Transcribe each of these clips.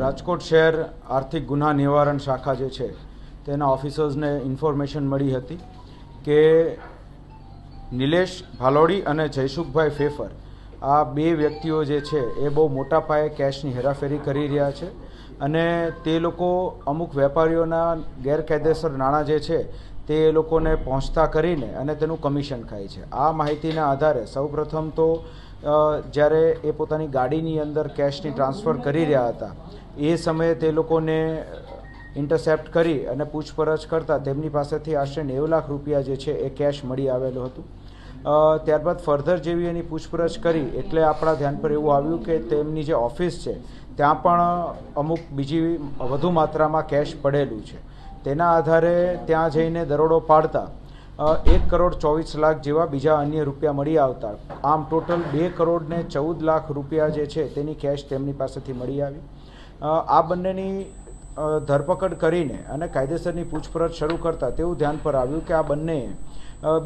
રાજકોટ શહેર આર્થિક ગુના નિવારણ શાખા જે છે, તેના ઓફિસર્સને ઇન્ફોર્મેશન મળી હતી કે નિલેશ ભાલોડી અને જયસુખભાઈ ફેફર, આ બે વ્યક્તિઓ જે છે, એ બહુ મોટા પાયે કેશની હેરાફેરી કરી રહ્યા છે અને તે લોકો અમુક વેપારીઓના ગેરકાયદેસર નાણાં જે છે, તે એ લોકોને પહોંચતા કરીને અને તેનું કમિશન ખાય છે. આ માહિતીના આધારે સૌપ્રથમ તો જ્યારે એ પોતાની ગાડીની અંદર કેશની ટ્રાન્સફર કરી રહ્યા હતા એ સમયે તે લોકોને ઇન્ટરસેપ્ટ કરી અને પૂછપરછ કરતાં તેમની પાસેથી આશરે નેવ લાખ રૂપિયા જે છે એ કેશ મળી આવેલું હતું. ત્યારબાદ ફર્ધર જેવી એની પૂછપરછ કરી એટલે આપણા ધ્યાન પર એવું આવ્યું કે તેમની જે ઓફિસ છે, ત્યાં પણ અમુક બીજી વધુ માત્રામાં કેશ પડેલું છે. તેના આધારે ત્યાં જઈને દરોડો પાડતા એક કરોડ ચોવીસ લાખ જેવા બીજા અન્ય રૂપિયા મળી આવતા. આમ ટોટલ બે કરોડ ને ચૌદ લાખ રૂપિયા જે છે તેની કેશ તેમની પાસેથી મળી આવી. આ બંનેની ધરપકડ કરીને અને કાયદેસરની પૂછપરછ શરૂ કરતા તેવું ધ્યાન પર આવ્યું કે આ બંને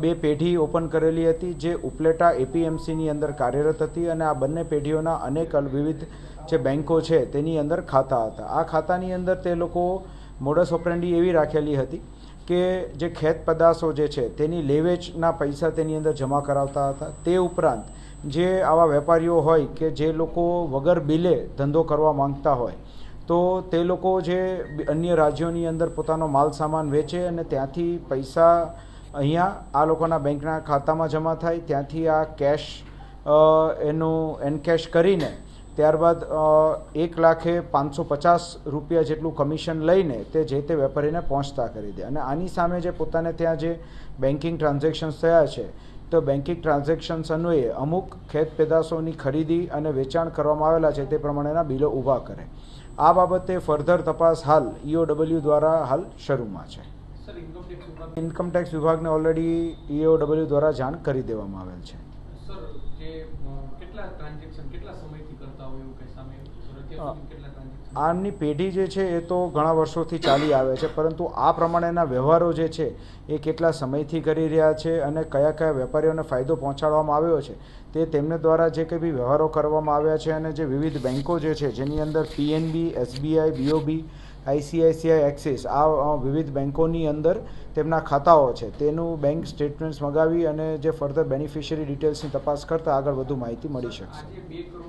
બે પેઢી ઓપન કરેલી હતી જે ઉપલેટા એપીએમસીની અંદર કાર્યરત હતી અને આ બંને પેઢીઓના અનેક વિવિધ જે બેન્કો છે તેની અંદર ખાતા હતા. આ ખાતાની અંદર તે લોકો મોડસ ઓપરેન્ડી એવી રાખેલી હતી કે જે ખેત પદાર્થો જે છે તેની લેવેચના પૈસા તેની અંદર જમા કરાવતા હતા. તે ઉપરાંત જે આવા વેપારીઓ હોય કે જે લોકો વગર બિલે ધંધો કરવા માંગતા હોય, તો તે લોકો જે અન્ય રાજ્યોની અંદર પોતાનો માલ સામાન વેચે અને ત્યાંથી પૈસા અહીંયા આ લોકોના બેંકના ખાતામાં જમા થાય, ત્યાંથી આ કેશ એનું એનકેશ કરીને ત્યારબાદ એક લાખે પાંચસો પચાસ રૂપિયા જેટલું કમિશન લઈને તે જે તે વેપારીને પહોંચતા કરી દે. અને આની સામે જે પોતાને ત્યાં જે બેન્કિંગ ટ્રાન્ઝેક્શન્સ થયા છે તો બેન્કિંગ ટ્રાન્ઝેક્શન્સ અન્વયે અમુક ખેત પેદાશોની ખરીદી અને વેચાણ કરવામાં આવેલા છે તે પ્રમાણેના બિલો ઊભા કરે. આ બાબતે ફર્ધર તપાસ હાલ ઈઓડબલ્યુ દ્વારા હાલ શરૂમાં છે. ઇન્કમ ટેક્સ ઇન્કમટેક્સ વિભાગને ઓલરેડી ઈઓડબલ્યુ દ્વારા જાણ કરી દેવામાં આવેલ છે. સર કેટલા ટ્રાન્ઝેક્શન કેટલા સમયથી કરતા હોય એવું આમની પેઢી જે છે એ તો ઘણા વર્ષોથી ચાલી આવે છે પરંતુ આ પ્રમાણેના વ્યવહારો જે છે એ કેટલા સમયથી કરી રહ્યા છે અને કયા કયા વેપારીઓને ફાયદો પહોંચાડવામાં આવ્યો છે તે તેમને દ્વારા જે કંઈ બી વ્યવહારો કરવામાં આવ્યા છે અને જે વિવિધ બેન્કો જે છે જેની અંદર PNB SBI BOB ICICI Axis આ વિવિધ બેન્કોની અંદર તેમના ખાતાઓ છે. તેનું બેંક સ્ટેટમેન્ટ્સ મગાવી અને જે ફર્ધર બેનિફિશિયરી ડિટેલ્સની તપાસ કરતાં આગળ વધુ માહિતી મળી શકશે.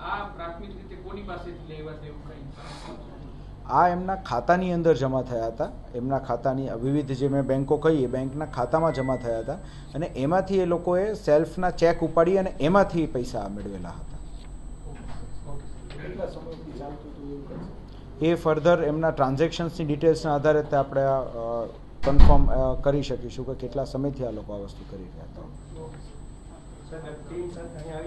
આ પ્રાથમિક રીતે કોની પાસેથી લેવા છે એવું આ એમના ખાતાની અંદર જમા થયા હતા. એમના ખાતાની વિવિધ જે મેં બેન્કો કહી એ બેંકના ખાતામાં જમા થયા હતા. અને એમાંથી એ લોકોએ સેલ્ફના ચેક ઉપાડી અને એમાંથી પૈસા મેળવેલા હતા. એ ફર્ધર એમના ટ્રાન્ઝેક્શન્સની ડિટેલ્સના આધારે તે આપણે કન્ફર્મ કરી શકીશું કે કેટલા સમયથી આ લોકો આ વસ્તુ કરી રહ્યા હતા.